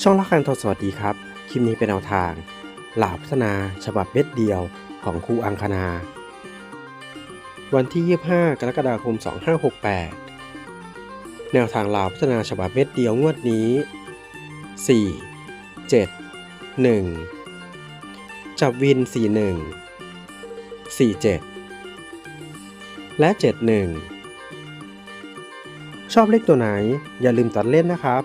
ช่องละคันทอสวัสดีครับ คลิปนี้เป็นแนวทาง หลาพัฒนาฉบับเม็ดเดียวของครูอังคณา วันที่ 25 กรกฎาคม 2568 แนวทางลาวพัฒนาฉบับเม็ดเดียวงวดนี้ 4 7 1 จับวิน 41 47 และ 71 ชอบเลขตัวไหน อย่าลืมตัดเล่นนะครับ